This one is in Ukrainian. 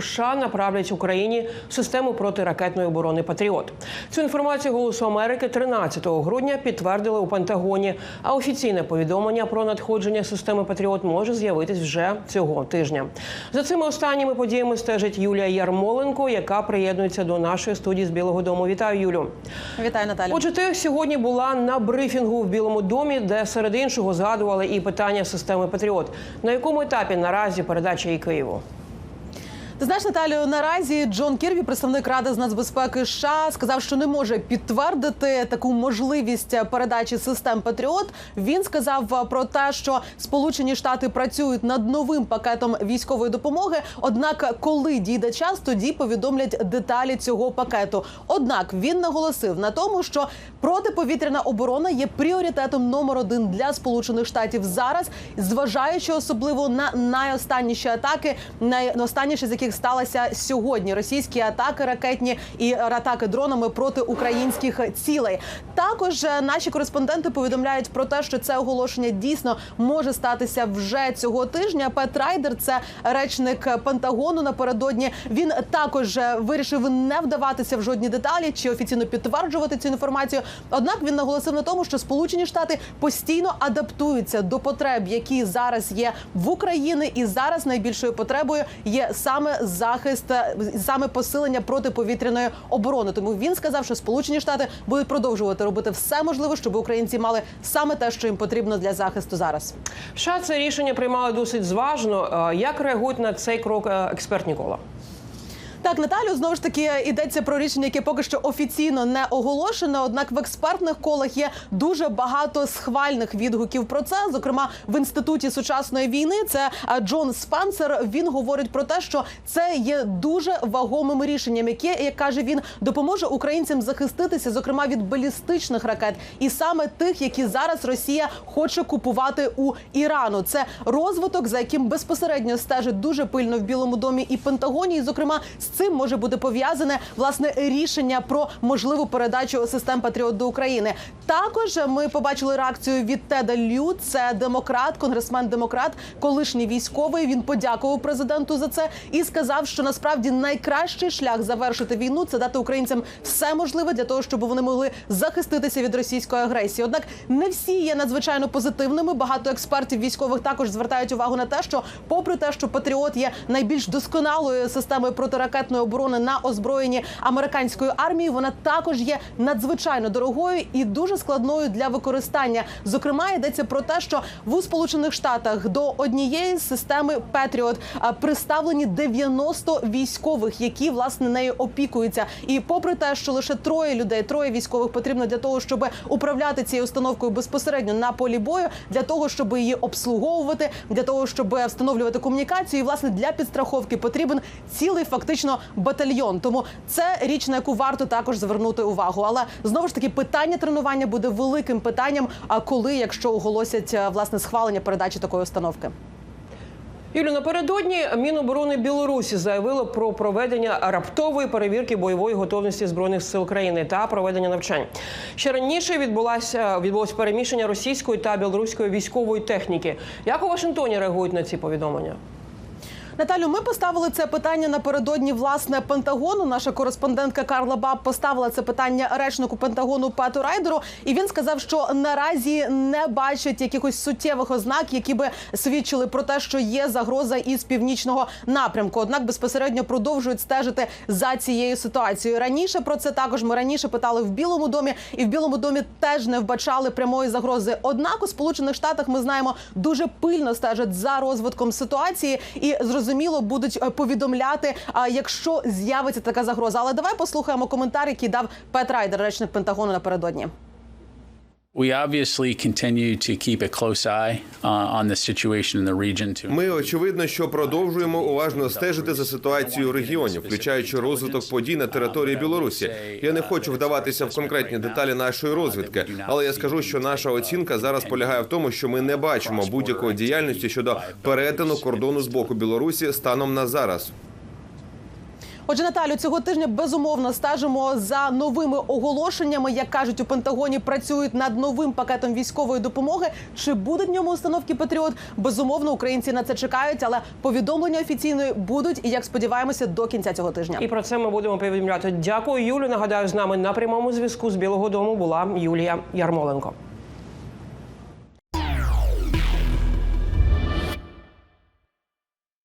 США направлять Україні систему протиракетної оборони Патріот. Цю інформацію Голосу Америки 13 грудня підтвердили у Пентагоні. А офіційне повідомлення про надходження системи Патріот може з'явитись вже цього тижня. За цими останніми подіями стежить Юлія Ярмоленко, яка приєднується до нашої студії з Білого Дому. Вітаю, Юлю. Вітаю, Наталя. Отже, ти сьогодні була на брифінгу в Білому домі, де серед іншого згадували і питання системи Патріот. На якому етапі наразі передача і Києву? Ти знаєш, Наталію, наразі Джон Кірві, представник Ради з нацбезпеки США, сказав, що не може підтвердити таку можливість передачі систем Патріот. Він сказав про те, що Сполучені Штати працюють над новим пакетом військової допомоги. Однак, коли дійде час, тоді повідомлять деталі цього пакету. Однак він наголосив на тому, що протиповітряна оборона є пріоритетом номер один для Сполучених Штатів зараз, зважаючи особливо на найостанніші атаки, найостанніші з яких сталася сьогодні. Російські атаки ракетні і атаки дронами проти українських цілей. Також е, наші кореспонденти повідомляють про те, що це оголошення дійсно може статися вже цього тижня. Пет Райдер, це речник Пентагону напередодні. Він також е, вирішив не вдаватися в жодні деталі чи офіційно підтверджувати цю інформацію. Однак він наголосив на тому, що Сполучені Штати постійно адаптуються до потреб, які зараз є в Україні, і зараз найбільшою потребою є саме захист, е, саме посилення протиповітряної оборони. Тому він сказав, що Сполучені Штати будуть продовжувати робити все можливе, щоб українці мали саме те, що їм потрібно для захисту зараз. США це рішення приймали досить зважно. Е, Як реагують на цей крок експерт експертні кола? Так, Наталю, знову ж таки йдеться про рішення, яке поки що офіційно не оголошено. Однак в експертних колах є дуже багато схвальних відгуків про це. Зокрема, в інституті сучасної війни це Джон Спенсер. Він говорить про те, що це є дуже вагомим рішенням, яке як каже він допоможе українцям захиститися, зокрема від балістичних ракет, і саме тих, які зараз Росія хоче купувати у Ірану. Це розвиток, за яким безпосередньо стежить дуже пильно в Білому домі і Пентагоні. І, зокрема, з цим може бути пов'язане власне рішення про можливу передачу систем Патріот до України. Також ми побачили реакцію від Теда Лю. Це демократ, конгресмен демократ, колишній військовий. Він подякував президенту за це і сказав, що насправді найкращий шлях завершити війну це дати українцям все можливе для того, щоб вони могли захиститися від російської агресії. Однак не всі є надзвичайно позитивними. Багато експертів військових також звертають увагу на те, що, попри те, що Патріот є найбільш досконалою системою протиракетної оборони на озброєнні американської армії, вона також є надзвичайно дорогою і дуже складною для використання. Зокрема, йдеться про те, що в Сполучених Штатах до однієї системи Петріот приставлені 90 військових, які власне нею опікуються. І попри те, що лише троє людей, троє військових потрібно для того, щоб управляти цією установкою безпосередньо на полі бою, для того, щоб її обслуговувати, для того, щоб встановлювати комунікацію. І власне для підстраховки потрібен цілий фактично батальйон. Тому це річ, на яку варто також звернути увагу. Але знову ж таки питання тренування буде великим питанням. А коли, якщо оголосять е, власне схвалення передачі такої установки? Юлю, напередодні Міноборони Білорусі заявило про проведення раптової перевірки бойової готовності збройних сил країни та проведення навчань. Ще раніше відбулося відбулося переміщення російської та білоруської військової техніки. Як у Вашингтоні реагують на ці повідомлення? Наталю, ми поставили це питання напередодні власне Пентагону. Наша кореспондентка Карла Баб поставила це питання речнику Пентагону Пету Райдеру, і він сказав, що наразі не бачить якихось суттєвих ознак, які би свідчили про те, що є загроза із північного напрямку. Однак безпосередньо продовжують стежити за цією ситуацією. Раніше про це також ми раніше питали в Білому домі, і в Білому домі теж не вбачали прямої загрози. Однак у Сполучених Штатах ми знаємо дуже пильно стежать за розвитком ситуації і зрозуміло будуть е, повідомляти, якщо з'явиться така загроза. Але давай послухаємо коментар, який дав Пет Райдер, речник Пентагону напередодні. Ми очевидно, що продовжуємо уважно стежити за ситуацією у регіоні, включаючи розвиток подій на території Білорусі. Я не хочу вдаватися в конкретні деталі нашої розвідки, але я скажу, що наша оцінка зараз полягає в тому, що ми не бачимо будь-якої діяльності щодо перетину кордону з боку Білорусі станом на зараз. Отже, Наталю, цього тижня безумовно стежимо за новими оголошеннями. Як кажуть у Пентагоні, працюють над новим пакетом військової допомоги. Чи будуть в ньому установки Патріот? Безумовно, українці на це чекають, але повідомлення офіційної будуть і як сподіваємося до кінця цього тижня. І про це ми будемо повідомляти. Дякую, Юлю. Нагадаю, з нами на прямому зв'язку з Білого Дому була Юлія Ярмоленко.